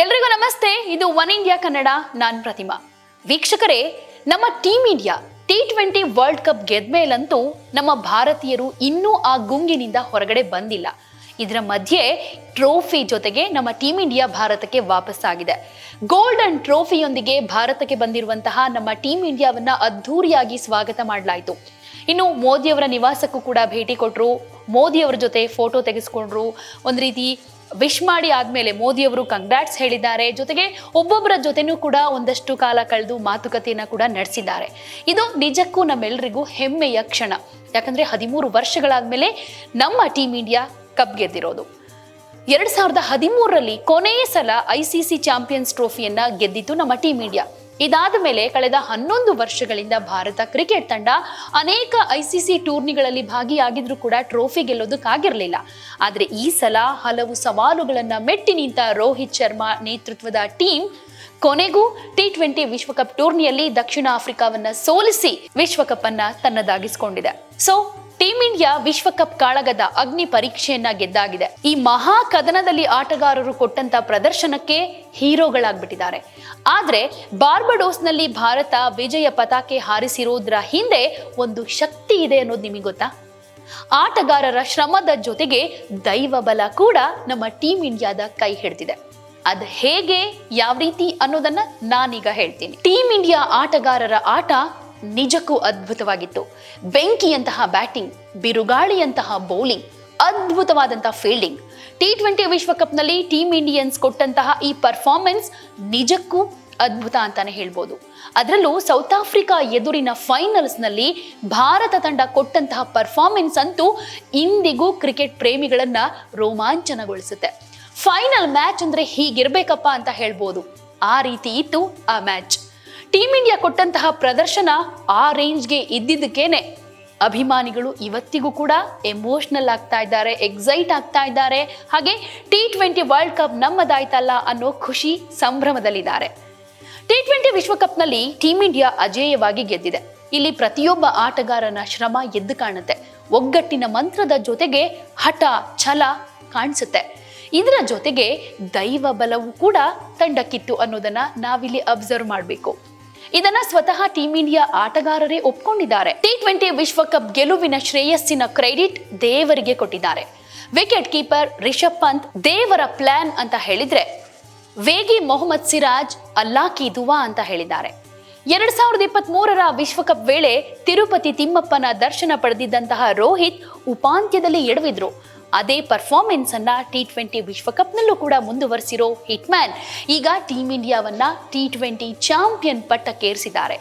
ಎಲ್ರಿಗೂ ನಮಸ್ತೆ. ಇದು ಒನ್ ಇಂಡಿಯಾ ಕನ್ನಡ, ನಾನ್ ಪ್ರತಿಮಾ. ವೀಕ್ಷಕರೇ, ನಮ್ಮ team India T twenty world cup ಗೆದ್ಮೇಲಂತೂ ನಮ್ಮ ಭಾರತೀಯರು ಇನ್ನೂ ಆ ಗುಂಗಿನಿಂದ ಹೊರಗಡೆ ಬಂದಿಲ್ಲ. ಇದರ ಮಧ್ಯೆ ಟ್ರೋಫಿ ಜೊತೆಗೆ ನಮ್ಮ ಟೀಮ್ ಇಂಡಿಯಾ ಭಾರತಕ್ಕೆ ವಾಪಸ್ಸಾಗಿದೆ. ಗೋಲ್ಡನ್ ಟ್ರೋಫಿಯೊಂದಿಗೆ ಭಾರತಕ್ಕೆ ಬಂದಿರುವಂತಹ ನಮ್ಮ ಟೀಮ್ ಇಂಡಿಯಾವನ್ನ ಅದ್ಧೂರಿಯಾಗಿ ಸ್ವಾಗತ ಮಾಡಲಾಯಿತು. ಇನ್ನು ಮೋದಿಯವರ ನಿವಾಸಕ್ಕೂ ಕೂಡ ಭೇಟಿ ಕೊಟ್ಟರು ಮೋದಿಯವರ ಜೊತೆ ಫೋಟೋ ತೆಗೆಸ್ಕೊಂಡ್ರು. ಒಂದು ರೀತಿ ವಿಶ್ ಮಾಡಿ ಆದ್ಮೇಲೆ ಮೋದಿಯವರು ಕಂಗ್ರಾಟ್ಸ್ ಹೇಳಿದ್ದಾರೆ. ಜೊತೆಗೆ ಒಬ್ಬೊಬ್ಬರ ಜೊತೆನೂ ಕೂಡ ಒಂದಷ್ಟು ಕಾಲ ಕಳೆದು ಮಾತುಕತೆಯನ್ನ ಕೂಡ ನಡೆಸಿದ್ದಾರೆ. ಇದು ನಿಜಕ್ಕೂ ನಮ್ಮೆಲ್ಲರಿಗೂ ಹೆಮ್ಮೆಯ ಕ್ಷಣ. ಯಾಕಂದ್ರೆ ಹದಿಮೂರು ವರ್ಷಗಳಾದ್ಮೇಲೆ ನಮ್ಮ ಟೀಮ್ ಇಂಡಿಯಾ ಕಪ್ ಗೆದ್ದಿರೋದು. ಎರಡ್ ಸಾವಿರದ ಹದಿಮೂರರಲ್ಲಿ ಕೊನೆಯ ಸಲ ಐ ಸಿ ಸಿ ಚಾಂಪಿಯನ್ಸ್ ಟ್ರೋಫಿಯನ್ನ ಗೆದ್ದಿತ್ತು ನಮ್ಮ ಟೀಮ್ ಇಂಡಿಯಾ ಇದಾದ ಮೇಲೆ ಕಳೆದ ಹನ್ನೊಂದು ವರ್ಷಗಳಿಂದ ಭಾರತ ಕ್ರಿಕೆಟ್ ತಂಡ ಅನೇಕ ಐಸಿಸಿ ಟೂರ್ನಿಗಳಲ್ಲಿ ಭಾಗಿಯಾಗಿದ್ರೂ ಕೂಡ ಟ್ರೋಫಿ ಗೆಲ್ಲೋದಕ್ಕಾಗಿರಲಿಲ್ಲ. ಆದರೆ ಈ ಸಲ ಹಲವು ಸವಾಲುಗಳನ್ನು ಮೆಟ್ಟಿ ನಿಂತ ರೋಹಿತ್ ಶರ್ಮಾ ನೇತೃತ್ವದ ಟೀಮ್ ಕೊನೆಗೂ ಟಿ ಟ್ವೆಂಟಿ ವಿಶ್ವಕಪ್ ಟೂರ್ನಿಯಲ್ಲಿ ದಕ್ಷಿಣ ಆಫ್ರಿಕಾವನ್ನ ಸೋಲಿಸಿ ವಿಶ್ವಕಪ್ ಅನ್ನ ತನ್ನದಾಗಿಸಿಕೊಂಡಿದೆ. ಸೊ ಟೀಮ್ ಇಂಡಿಯಾ ವಿಶ್ವಕಪ್ ಕಾಳಗದ ಅಗ್ನಿ ಪರೀಕ್ಷೆಯನ್ನ ಗೆದ್ದಾಗಿದೆ. ಈ ಮಹಾ ಕದನದಲ್ಲಿ ಆಟಗಾರರು ಕೊಟ್ಟಂತ ಪ್ರದರ್ಶನಕ್ಕೆ ಹೀರೋಗಳಾಗ್ಬಿಟ್ಟಿದ್ದಾರೆ. ಆದ್ರೆ ಬಾರ್ಬಡೋಸ್ನಲ್ಲಿ ಭಾರತ ವಿಜಯ ಪತಾಕೆ ಹಾರಿಸಿರೋದ್ರ ಹಿಂದೆ ಒಂದು ಶಕ್ತಿ ಇದೆ ಅನ್ನೋದು ನಿಮಗೆ ಗೊತ್ತಾ? ಆಟಗಾರರ ಶ್ರಮದ ಜೊತೆಗೆ ದೈವ ಬಲ ಕೂಡ ನಮ್ಮ ಟೀಂ ಇಂಡಿಯಾದ ಕೈ ಹಿಡಿದಿದೆ. ಅದ್ ಹೇಗೆ, ಯಾವ ರೀತಿ ಅನ್ನೋದನ್ನ ನಾನೀಗ ಹೇಳ್ತೀನಿ. ಟೀಂ ಇಂಡಿಯಾ ಆಟಗಾರರ ಆಟ ನಿಜಕ್ಕೂ ಅದ್ಭುತವಾಗಿತ್ತು. ಬೆಂಕಿಯಂತಹ ಬ್ಯಾಟಿಂಗ್, ಬಿರುಗಾಳಿಯಂತಹ ಬೌಲಿಂಗ್, ಅದ್ಭುತವಾದಂತಹ ಫೀಲ್ಡಿಂಗ್ ಟಿ ಟ್ವೆಂಟಿ ವಿಶ್ವಕಪ್ನಲ್ಲಿ ಟೀಮ್ ಇಂಡಿಯನ್ಸ್ ಕೊಟ್ಟಂತಹ ಈ ಪರ್ಫಾರ್ಮೆನ್ಸ್ ನಿಜಕ್ಕೂ ಅದ್ಭುತ ಅಂತಾನೆ ಹೇಳ್ಬೋದು. ಅದರಲ್ಲೂ ಸೌತ್ ಆಫ್ರಿಕಾ ಎದುರಿನ ಫೈನಲ್ಸ್ನಲ್ಲಿ ಭಾರತ ತಂಡ ಕೊಟ್ಟಂತಹ ಪರ್ಫಾರ್ಮೆನ್ಸ್ ಅಂತೂ ಇಂದಿಗೂ ಕ್ರಿಕೆಟ್ ಪ್ರೇಮಿಗಳನ್ನ ರೋಮಾಂಚನಗೊಳಿಸುತ್ತೆ. ಫೈನಲ್ ಮ್ಯಾಚ್ ಅಂದ್ರೆ ಹೀಗಿರ್ಬೇಕಪ್ಪ ಅಂತ ಹೇಳ್ಬೋದು. ಆ ರೀತಿ ಇತ್ತು ಆ ಮ್ಯಾಚ್ ಟೀಮ್ ಇಂಡಿಯಾ ಕೊಟ್ಟಂತಹ ಪ್ರದರ್ಶನ ಆ ರೇಂಜ್ಗೆ ಇದ್ದಿದ್ದಕ್ಕೇನೆ. ಅಭಿಮಾನಿಗಳು ಇವತ್ತಿಗೂ ಕೂಡ ಎಮೋಷನಲ್ ಆಗ್ತಾ ಇದ್ದಾರೆ ಎಕ್ಸೈಟ್ ಆಗ್ತಾ ಇದ್ದಾರೆ. ಹಾಗೆ ಟಿ ಟ್ವೆಂಟಿ ವರ್ಲ್ಡ್ ಕಪ್ ನಮ್ಮದಾಯ್ತಲ್ಲ ಅನ್ನೋ ಖುಷಿ ಸಂಭ್ರಮದಲ್ಲಿದ್ದಾರೆ. ಟಿ ಟ್ವೆಂಟಿ ವಿಶ್ವಕಪ್ನಲ್ಲಿ ಟೀಮ್ ಇಂಡಿಯಾ ಅಜೇಯವಾಗಿ ಗೆದ್ದಿದೆ. ಇಲ್ಲಿ ಪ್ರತಿಯೊಬ್ಬ ಆಟಗಾರನ ಶ್ರಮ ಎದ್ದು ಕಾಣುತ್ತೆ. ಒಗ್ಗಟ್ಟಿನ ಮಂತ್ರದ ಜೊತೆಗೆ ಹಠ, ಛಲ ಕಾಣಿಸುತ್ತೆ. ಇದರ ಜೊತೆಗೆ ದೈವ ಬಲವೂ ಕೂಡ ತಂಡಕ್ಕಿತ್ತು ಅನ್ನೋದನ್ನ ನಾವಿಲ್ಲಿ ಅಬ್ಸರ್ವ್ ಮಾಡಬೇಕು. ಇದನ್ನ ಸ್ವತಃ ಟೀಂ ಇಂಡಿಯಾ ಆಟಗಾರರೇ ಒಪ್ಕೊಂಡಿದ್ದಾರೆ. ಟಿ ಟ್ವೆಂಟಿ ವಿಶ್ವಕಪ್ ಗೆಲುವಿನ ಶ್ರೇಯಸ್ಸಿನ ಕ್ರೆಡಿಟ್ ದೇವರಿಗೆ ಕೊಟ್ಟಿದ್ದಾರೆ. ವಿಕೆಟ್ ಕೀಪರ್ ರಿಷಬ್ ಪಂತ್ ದೇವರ ಪ್ಲಾನ್ ಅಂತ ಹೇಳಿದ್ರೆ, ವೇಗಿ ಮೊಹಮ್ಮದ್ ಸಿರಾಜ್ ಅಲ್ಲಾ ಕಿ ದುವಾ ಅಂತ ಹೇಳಿದ್ದಾರೆ. ಎರಡ್ ಸಾವಿರದ ಇಪ್ಪತ್ತ್ ಮೂರರ ವಿಶ್ವಕಪ್ ವೇಳೆ ತಿರುಪತಿ ತಿಮ್ಮಪ್ಪನ ದರ್ಶನ ಪಡೆದಿದ್ದಂತಹ ರೋಹಿತ್ ಉಪಾಂತ್ಯದಲ್ಲಿ ಎಡವಿದ್ರು. ಅದೇ ಪರ್ಫಾರ್ಮೆನ್ಸ್ ಅನ್ನ ಟಿ ಟ್ವೆಂಟಿ ವಿಶ್ವಕಪ್ನಲ್ಲೂ ಕೂಡ ಮುಂದುವರಿಸಿರೋ ಹಿಟ್ಮ್ಯಾನ್ ಈಗ ಟೀಮ್ ಇಂಡಿಯಾವನ್ನ ಟಿ ಟ್ವೆಂಟಿ ಚಾಂಪಿಯನ್ ಪಟ್ಟಕ್ಕೇರಿಸಿದ್ದಾರೆ.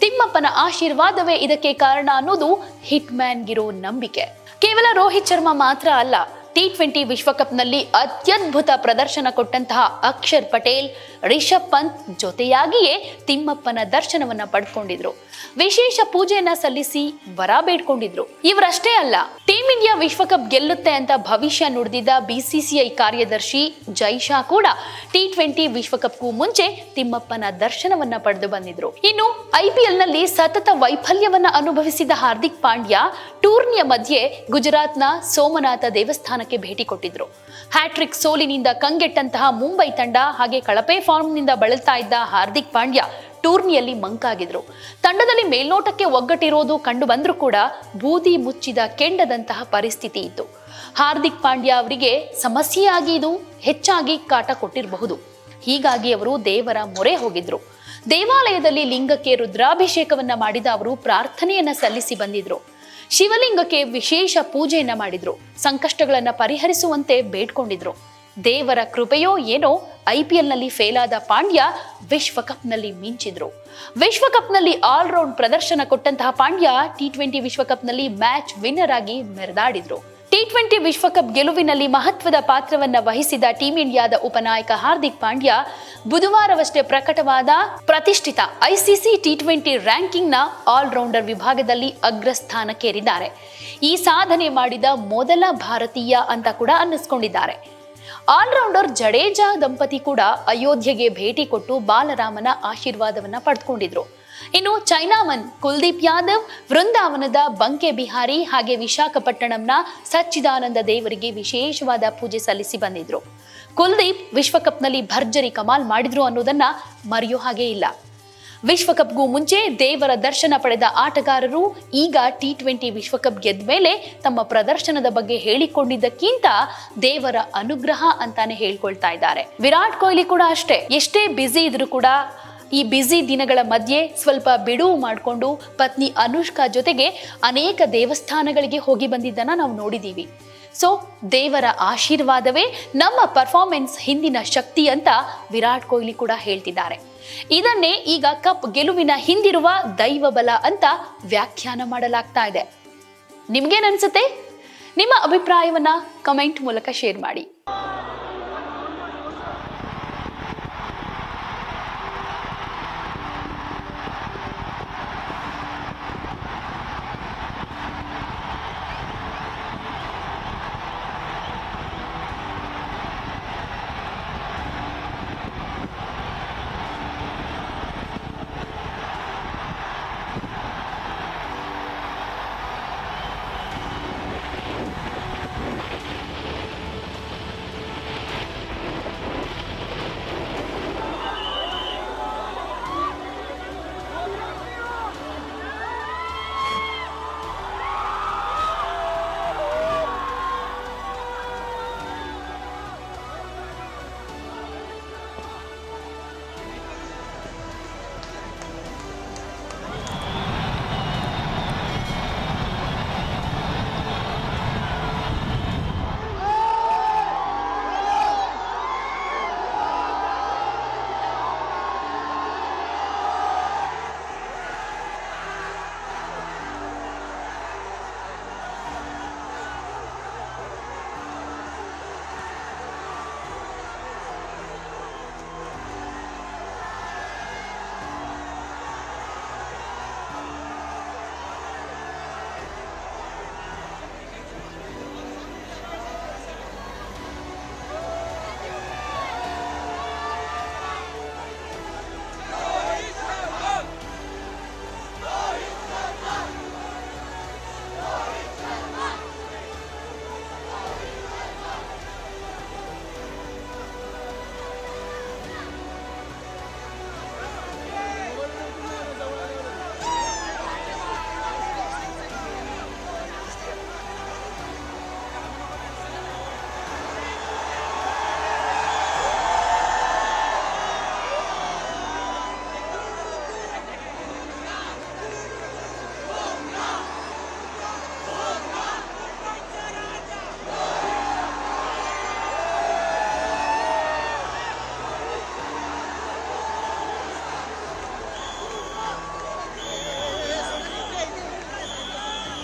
ತಿಮ್ಮಪ್ಪನ ಆಶೀರ್ವಾದವೇ ಇದಕ್ಕೆ ಕಾರಣ ಅನ್ನೋದು ಹಿಟ್ಮ್ಯಾನ್ಗಿರೋ ನಂಬಿಕೆ. ಕೇವಲ ರೋಹಿತ್ ಶರ್ಮಾ ಮಾತ್ರ ಅಲ್ಲ ಟಿ ಟ್ವೆಂಟಿ ವಿಶ್ವಕಪ್ನಲ್ಲಿ ಅತ್ಯದ್ಭುತ ಪ್ರದರ್ಶನ ಕೊಟ್ಟಂತಹ ಅಕ್ಷರ್ ಪಟೇಲ್ ರಿಷಬ್ ಪಂತ್ ಜೊತೆಯಾಗಿಯೇ ತಿಮ್ಮಪ್ಪನ ದರ್ಶನವನ್ನ ಪಡ್ಕೊಂಡಿದ್ರು. ವಿಶೇಷ ಪೂಜೆಯನ್ನ ಸಲ್ಲಿಸಿ ವರ ಬೇಡ್ಕೊಂಡಿದ್ರು. ಇವರಷ್ಟೇ ಅಲ್ಲ ಟೀಮ್ ಇಂಡಿಯಾ ವಿಶ್ವಕಪ್ ಗೆಲ್ಲುತ್ತೆ ಅಂತ ಭವಿಷ್ಯ ನುಡಿದಿದ್ದ ಬಿಸಿಸಿಐ ಕಾರ್ಯದರ್ಶಿ ಜೈಶಾ ಕೂಡ ಟಿ ಟ್ವೆಂಟಿ ವಿಶ್ವಕಪ್ಗೂ ಮುಂಚೆ ತಿಮ್ಮಪ್ಪನ ದರ್ಶನವನ್ನ ಪಡೆದು ಬಂದಿದ್ರು. ಇನ್ನು ಐಪಿಎಲ್ನಲ್ಲಿ ಸತತ ವೈಫಲ್ಯವನ್ನ ಅನುಭವಿಸಿದ ಹಾರ್ದಿಕ್ ಪಾಂಡ್ಯ ಟೂರ್ನಿಯ ಮಧ್ಯೆ ಗುಜರಾತ್ನ ಸೋಮನಾಥ ದೇವಸ್ಥಾನಕ್ಕೆ ಭೇಟಿ ಕೊಟ್ಟಿದ್ರು. ಹ್ಯಾಟ್ರಿಕ್ ಸೋಲಿನಿಂದ ಕಂಗೆಟ್ಟಂತಹ ಮುಂಬೈ ತಂಡ ಹಾಗೆ ಕಳಪೆ ಫಾರ್ಮ್ನಿಂದ ಬಳಲ್ತಾ ಇದ್ದ ಹಾರ್ದಿಕ್ ಪಾಂಡ್ಯ ಟೂರ್ನಿಯಲ್ಲಿ ಮಂಕಾಗಿದ್ರು. ತಂಡದಲ್ಲಿ ಮೇಲ್ನೋಟಕ್ಕೆ ಒಗ್ಗಟ್ಟಿರೋದು ಕಂಡು ಬಂದರೂ ಕೂಡ ಬೂದಿ ಮುಚ್ಚಿದ ಕೆಂಡದಂತಹ ಪರಿಸ್ಥಿತಿ ಇತ್ತು. ಹಾರ್ದಿಕ್ ಪಾಂಡ್ಯ ಅವರಿಗೆ ಸಮಸ್ಯೆಯಾಗಿ ಇದು ಹೆಚ್ಚಾಗಿ ಕಾಟ ಕೊಟ್ಟಿರಬಹುದು. ಹೀಗಾಗಿ ಅವರು ದೇವರ ಮೊರೆ ಹೋಗಿದ್ರು. ದೇವಾಲಯದಲ್ಲಿ ಲಿಂಗಕ್ಕೆ ರುದ್ರಾಭಿಷೇಕವನ್ನ ಮಾಡಿದ ಅವರು ಪ್ರಾರ್ಥನೆಯನ್ನ ಸಲ್ಲಿಸಿ ಬಂದಿದ್ರು. ಶಿವಲಿಂಗಕ್ಕೆ ವಿಶೇಷ ಪೂಜೆಯನ್ನ ಮಾಡಿದ್ರು. ಸಂಕಷ್ಟಗಳನ್ನ ಪರಿಹರಿಸುವಂತೆ ಬೇಡ್ಕೊಂಡಿದ್ರು. ದೇವರ ಕೃಪೆಯೋ ಏನೋ ಐ ಪಿ ಫೇಲ್ ಆದ ಪಾಂಡ್ಯ ವಿಶ್ವಕಪ್ನಲ್ಲಿ ಮಿಂಚಿದ್ರು. ವಿಶ್ವಕಪ್ನಲ್ಲಿ ಆಲ್ರೌಂಡ್ ಪ್ರದರ್ಶನ ಕೊಟ್ಟಂತಹ ಪಾಂಡ್ಯ ಟಿ ಟ್ವೆಂಟಿ ವಿಶ್ವಕಪ್ನಲ್ಲಿ ಮ್ಯಾಚ್ ವಿನ್ನರ್ ಆಗಿ ಮೆರೆದಾಡಿದ್ರು. ಟಿ ಟ್ವೆಂಟಿ ವಿಶ್ವಕಪ್ ಗೆಲುವಿನಲ್ಲಿ ಮಹತ್ವದ ಪಾತ್ರವನ್ನ ವಹಿಸಿದ ಟೀಂ ಇಂಡಿಯಾದ ಉಪನಾಯಕ ಹಾರ್ದಿಕ್ ಪಾಂಡ್ಯ ಬುಧವಾರವಷ್ಟೇ ಪ್ರಕಟವಾದ ಪ್ರತಿಷ್ಠಿತ ಐಸಿಸಿ ಟಿ ಟ್ವೆಂಟಿ ರ್ಯಾಂಕಿಂಗ್ನ ಆಲ್ರೌಂಡರ್ ವಿಭಾಗದಲ್ಲಿ ಅಗ್ರಸ್ಥಾನಕ್ಕೇರಿದ್ದಾರೆ. ಈ ಸಾಧನೆ ಮಾಡಿದ ಮೊದಲ ಭಾರತೀಯ ಅಂತ ಕೂಡ ಅನ್ನಿಸ್ಕೊಂಡಿದ್ದಾರೆ. ಆಲ್ರೌಂಡರ್ ಜಡೇಜಾ ದಂಪತಿ ಕೂಡ ಅಯೋಧ್ಯೆಗೆ ಭೇಟಿ ಕೊಟ್ಟು ಬಾಲರಾಮನ ಆಶೀರ್ವಾದವನ್ನ ಪಡೆದುಕೊಂಡಿದ್ರು ಇನ್ನು ಚೈನಾಮನ್ ಕುಲ್ದೀಪ್ ಯಾದವ್, ವೃಂದಾವನದ ಬಂಕೆ ಬಿಹಾರಿ ಹಾಗೆ ವಿಶಾಖಪಟ್ಟಣಂನ ಸಚ್ಚಿದಾನಂದ ದೇವರಿಗೆ ವಿಶೇಷವಾದ ಪೂಜೆ ಸಲ್ಲಿಸಿ ಬಂದಿದ್ರು. ಕುಲ್ದೀಪ್ ವಿಶ್ವಕಪ್ನಲ್ಲಿ ಭರ್ಜರಿ ಕಮಾಲ್ ಮಾಡಿದ್ರು ಅನ್ನೋದನ್ನ ಮರೆಯೋ ಹಾಗೆ ಇಲ್ಲ. ವಿಶ್ವಕಪ್ಗೂ ಮುಂಚೆ ದೇವರ ದರ್ಶನ ಪಡೆದ ಆಟಗಾರರು ಈಗ ಟಿ ಟ್ವೆಂಟಿ ವಿಶ್ವಕಪ್ ಗೆದ್ದ ಮೇಲೆ ತಮ್ಮ ಪ್ರದರ್ಶನದ ಬಗ್ಗೆ ಹೇಳಿಕೊಂಡಿದ್ದಕ್ಕಿಂತ ದೇವರ ಅನುಗ್ರಹ ಅಂತಾನೆ ಹೇಳ್ಕೊಳ್ತಾ ಇದ್ದಾರೆ. ವಿರಾಟ್ ಕೊಹ್ಲಿ ಕೂಡ ಅಷ್ಟೇ. ಎಷ್ಟೇ ಬ್ಯುಸಿ ಇದ್ರೂ ಕೂಡ ಈ ಬ್ಯುಸಿ ದಿನಗಳ ಮಧ್ಯೆ ಸ್ವಲ್ಪ ಬಿಡುವು ಮಾಡಿಕೊಂಡು ಪತ್ನಿ ಅನುಷ್ಕಾ ಜೊತೆಗೆ ಅನೇಕ ದೇವಸ್ಥಾನಗಳಿಗೆ ಹೋಗಿ ಬಂದಿದ್ದನ್ನ ನಾವು ನೋಡಿದ್ದೀವಿ ಸೊ ದೇವರ ಆಶೀರ್ವಾದವೇ ನಮ್ಮ ಪರ್ಫಾರ್ಮೆನ್ಸ್ ಹಿಂದಿನ ಶಕ್ತಿ ಅಂತ ವಿರಾಟ್ ಕೊಹ್ಲಿ ಕೂಡ ಹೇಳ್ತಿದ್ದಾರೆ. ಇದನ್ನೇ ಈಗ ಕಪ್ ಗೆಲುವಿನ ಹಿಂದಿರುವ ದೈವ ಬಲ ಅಂತ ವ್ಯಾಖ್ಯಾನ ಮಾಡಲಾಗ್ತಾ ಇದೆ. ನಿಮ್ಗೇನನ್ಸುತ್ತೆ ನಿಮ್ಮ ಅಭಿಪ್ರಾಯವನ್ನ ಕಮೆಂಟ್ ಮೂಲಕ ಶೇರ್ ಮಾಡಿ.